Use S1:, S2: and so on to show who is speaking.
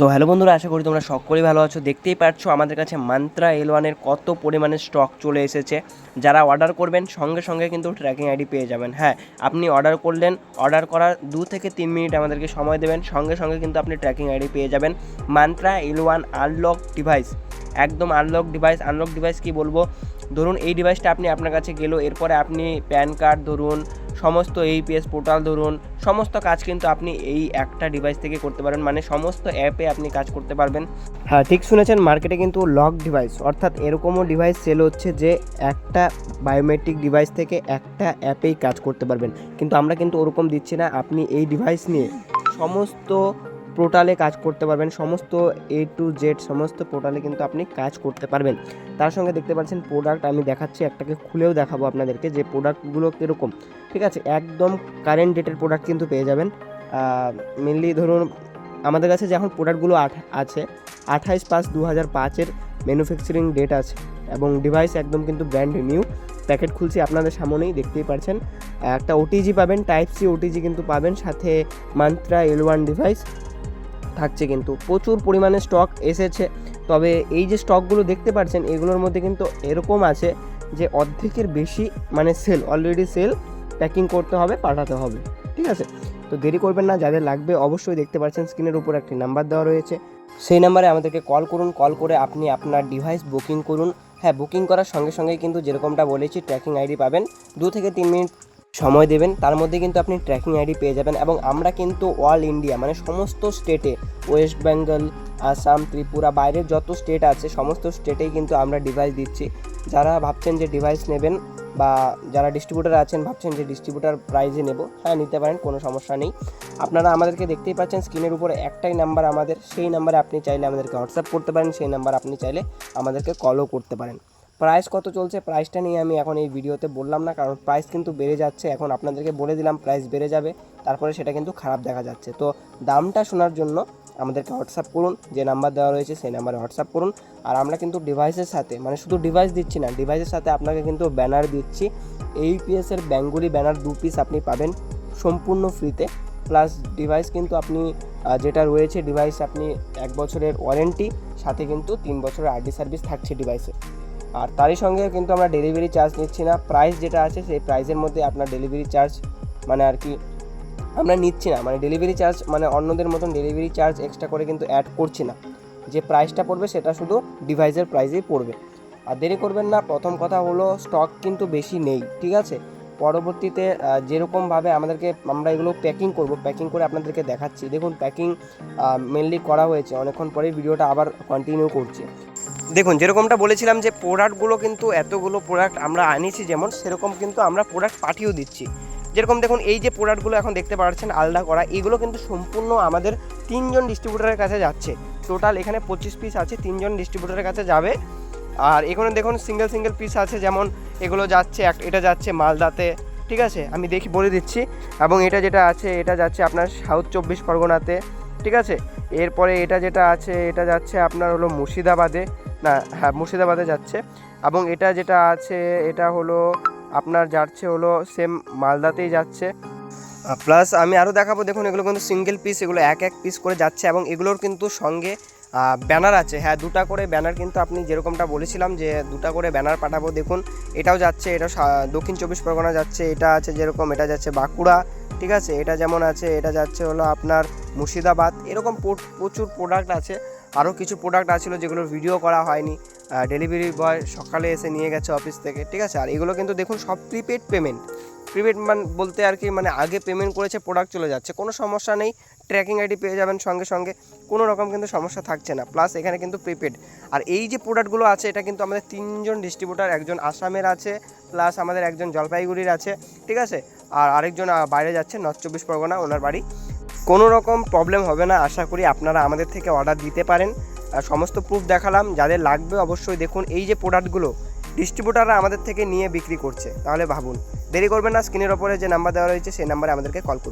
S1: তো হ্যালো বন্ধুরা, আশা করি তোমরা সকলেই ভালো আছো। দেখতেই পাচ্ছ আমাদের কাছে মান্ত্রা এল ওয়ানের কত পরিমাণে স্টক চলে এসেছে। যারা অর্ডার করবেন, সঙ্গে সঙ্গে কিন্তু ট্র্যাকিং আইডি পেয়ে যাবেন। হ্যাঁ আপনি অর্ডার করলেন অর্ডার করার দু থেকে তিন মিনিট আমাদেরকে সময় দেবেন। সঙ্গে সঙ্গে কিন্তু আপনি ট্র্যাকিং আইডি পেয়ে যাবেন। Mantra L one unlock device একদম আনলক ডিভাইস আনলক ডিভাইস কি বলব? ধরুন এই ডিভাইসটা আপনি আপনার কাছে গেলো, এরপরে আপনি প্যান কার্ড ধরুন সমস্ত এইপিএস পোর্টাল ধরুন, সমস্ত কাজ কিন্তু আপনি এই একটা ডিভাইস থেকে করতে পারেন মানে সমস্ত অ্যাপে আপনি কাজ করতে পারবেন। হ্যাঁ ঠিক শুনেছেন মার্কেটে কিন্তু লক ডিভাইস অর্থাৎ এরকমও ডিভাইস সেল হচ্ছে যে একটা বায়োমেট্রিক ডিভাইস থেকে একটা অ্যাপেই কাজ করতে পারবেন। কিন্তু আমরা কিন্তু ওরকম দিচ্ছি না, আপনি এই ডিভাইস নিয়ে সমস্ত পোর্টালে কাজ করতে পারবেন। সমস্ত এ টু জেড সমস্ত পোর্টালে কিন্তু আপনি কাজ করতে পারবেন। তার সঙ্গে দেখতে পাচ্ছেন প্রোডাক্ট আমি দেখাচ্ছি, একটাকে খুলেও দেখাবো আপনাদেরকে যে প্রোডাক্টগুলো কীরকম। ঠিক আছে? একদম কারেন্ট ডেটের প্রোডাক্ট কিন্তু পেয়ে যাবেন। মেনলি ধরুন, আমাদের কাছে যখন প্রোডাক্টগুলো আঠ, আছে, আঠাইশ পাঁচ দু হাজার পাঁচের ম্যানুফ্যাকচারিং ডেট আছে এবং ডিভাইস একদম কিন্তু ব্র্যান্ড নিউ প্যাকেট খুলছি আপনাদের সামনেই, দেখতেই পারছেন। একটা ওটিজি পাবেন টাইপ সি ওটিজি কিন্তু পাবেন, সাথে মান্ত্রা এল ওয়ান ডিভাইস থাকছে কিন্তু। প্রচুর পরিমাণে স্টক এসেছে। তবে এই যে স্টকগুলো দেখতে পাচ্ছেন, এগুলোর মধ্যে কিন্তু এরকম আছে যে অর্ধেকের বেশি মানে সেল অলরেডি সেল প্যাকিং করতে হবে, পাঠাতে হবে। ঠিক আছে? তো দেরি করবেন না, যাদের লাগবে অবশ্যই দেখতে পাচ্ছেন স্ক্রিনের উপর একটি নাম্বার দেওয়া রয়েছে। সেই নাম্বারে আমাদেরকে কল করুন কল করে আপনি আপনার ডিভাইস বুকিং করুন। হ্যাঁ বুকিং করার সঙ্গে সঙ্গে কিন্তু যেরকমটা বলেছি ট্র্যাকিং আইডি পাবেন। দু থেকে তিন মিনিট সময় দেবেন, তার মধ্যে কিন্তু আপনি ট্র্যাকিং আইডি পেয়ে যাবেন এবং আমরা কিন্তু অল ইন্ডিয়া মানে সমস্ত স্টেটে ওয়েস্ট বেঙ্গল আসাম ত্রিপুরা, বাইরের যত স্টেট আছে, সমস্ত স্টেটেই কিন্তু আমরা ডিভাইস দিচ্ছি। যারা ভাবছেন যে ডিভাইস নেবেন বা যারা ডিস্ট্রিবিউটার আছেন, ভাবছেন যে ডিস্ট্রিবিউটার প্রাইজে নেব হ্যাঁ নিতে পারেন, কোনো সমস্যা নেই। আপনারা আমাদেরকে দেখতেই পাচ্ছেন স্ক্রিনের উপরে একটাই নাম্বার আমাদের, সেই নাম্বারে আপনি চাইলে আমাদেরকে হোয়াটসঅ্যাপ করতে পারেন, সেই নাম্বার আপনি চাইলে আমাদেরকে কলও করতে পারেন। প্রাইস কত চলছে প্রাইসটা নিয়ে আমি এখন এই ভিডিওতে বললাম না, কারণ প্রাইস কিন্তু বেড়ে যাচ্ছে। এখন আপনাদেরকে বলে দিলাম প্রাইস বেড়ে যাবে। তারপরে সেটা কিন্তু খারাপ দেখা যাচ্ছে। তো দামটা শোনার জন্য আমাদেরকে হোয়াটসঅ্যাপ করুন, যে নাম্বার দেওয়া রয়েছে সেই নাম্বারে হোয়াটসঅ্যাপ করুন। আর আমরা কিন্তু ডিভাইসের সাথে মানে শুধু ডিভাইস দিচ্ছি না ডিভাইসের সাথে আপনাকে কিন্তু ব্যানার দিচ্ছি। এই এইপিএসের বেঙ্গলি ব্যানার দু পিস আপনি পাবেন সম্পূর্ণ ফ্রিতে প্লাস ডিভাইস কিন্তু আপনি যেটা রয়েছে ডিভাইস আপনি এক বছরের ওয়ারেন্টি সাথে কিন্তু তিন বছরের আরডি সার্ভিস থাকছে ডিভাইসে আর তারই সঙ্গে কিন্তু আমরা ডেলিভারি চার্জ নিচ্ছি না। প্রাইস যেটা আছে, সেই প্রাইসের মধ্যে আপনার ডেলিভারি চার্জ মানে আর কি আমরা নিচ্ছি না। মানে ডেলিভারি চার্জ মানে অন্যদের মতন ডেলিভারি চার্জ এক্সট্রা করে কিন্তু অ্যাড করছি না। যে প্রাইসটা পড়বে, সেটা শুধু ডিভাইসের প্রাইসেই পড়বে। আর দেরি করবেন না, প্রথম কথা হলো স্টক কিন্তু বেশি নেই, ঠিক আছে? পরবর্তীতে যেরকমভাবে আমাদেরকে, আমরা এগুলো প্যাকিং করব প্যাকিং করে আপনাদেরকে দেখাচ্ছি। দেখুন প্যাকিং মেনলি করা হয়েছে। অনেকক্ষণ পরেই ভিডিওটা আবার কন্টিনিউ করছি। দেখুন, যেরকমটা বলেছিলাম যে প্রোডাক্টগুলো কিন্তু এতগুলো প্রোডাক্ট আমরা আনিছি যেমন, সেরকম কিন্তু আমরা প্রোডাক্ট পাঠিয়েও দিচ্ছি। যেরকম দেখুন, এই যে প্রোডাক্টগুলো এখন দেখতে পাচ্ছেন, আলাদা করা, এগুলো কিন্তু সম্পূর্ণ আমাদের তিনজন ডিস্ট্রিবিউটারের কাছে যাচ্ছে। টোটাল এখানে পঁচিশ পিস আছে, তিনজন ডিস্ট্রিবিউটারের কাছে যাবে। আর এখানে দেখুন সিঙ্গেল সিঙ্গেল পিস আছে, যেমন এগুলো যাচ্ছে এটা যাচ্ছে মালদাতে, ঠিক আছে? আমি দেখি, বলে দিচ্ছি। এবং এটা যেটা আছে, এটা যাচ্ছে আপনার সাউথ চব্বিশ পরগনাতে, ঠিক আছে? এরপরে এটা যেটা আছে, এটা যাচ্ছে আপনার হলো মুর্শিদাবাদে না হ্যাঁ মুর্শিদাবাদে যাচ্ছে। এবং এটা যেটা আছে, এটা হলো, আপনার যাচ্ছে হলো সেম মালদাতেই যাচ্ছে। প্লাস আমি আরও দেখাবো, দেখুন, এগুলো কিন্তু সিঙ্গেল পিস এগুলো এক এক পিস করে যাচ্ছে এবং এগুলোর কিন্তু সঙ্গে ব্যানার আছে। হ্যাঁ দুটা করে ব্যানার কিন্তু আপনি যেরকমটা বলেছিলাম যে, দুটা করে ব্যানার পাঠাবো। দেখুন, এটাও যাচ্ছে, এটা দক্ষিণ চব্বিশ পরগনা যাচ্ছে, এটা আছে যেরকম, এটা যাচ্ছে বাঁকুড়া, ঠিক আছে? এটা যেমন আছে, এটা যাচ্ছে হলো আপনার মুর্শিদাবাদ। এরকম প্রচুর প্রোডাক্ট আছে। আরও কিছু প্রোডাক্ট আছিল যেগুলোর ভিডিও করা হয়নি। ডেলিভারি বয় সকালে এসে নিয়ে গেছে অফিস থেকে, ঠিক আছে? আর এগুলো কিন্তু দেখুন, সব প্রিপেড পেমেন্ট প্রিপেড মান বলতে আর কি মানে আগে পেমেন্ট করেছে প্রোডাক্ট চলে যাচ্ছে। কোনো সমস্যা নেই ট্র্যাকিং আইডি পেয়ে যাবেন সঙ্গে সঙ্গে। কোনো রকম কিন্তু সমস্যা থাকছে না। প্লাস এখানে কিন্তু প্রিপেড আর এই যে প্রোডাক্টগুলো আছে, এটা কিন্তু আমাদের তিনজন ডিস্ট্রিবিউটার একজন আসামের আছে প্লাস আমাদের একজন জলপাইগুড়ির আছে, ঠিক আছে? আর আরেকজন বাইরে যাচ্ছে নর্থ চব্বিশ পরগনা, ওনার বাড়ি। কোনো রকম প্রবলেম হবে না। আশা করি আপনারা আমাদের থেকে অর্ডার দিতে পারেন। সমস্ত প্রুফ দেখালাম। যাদের লাগবে অবশ্যই দেখুন। এই যে প্রোডাক্টগুলো ডিস্ট্রিবিউটাররা আমাদের থেকে নিয়ে বিক্রি করছে। তাহলে ভাবুন। দেরি করবেন না স্ক্রিনের ওপরে যে নাম্বার দেওয়া রয়েছে, সেই নাম্বারে আমাদেরকে কল করুন।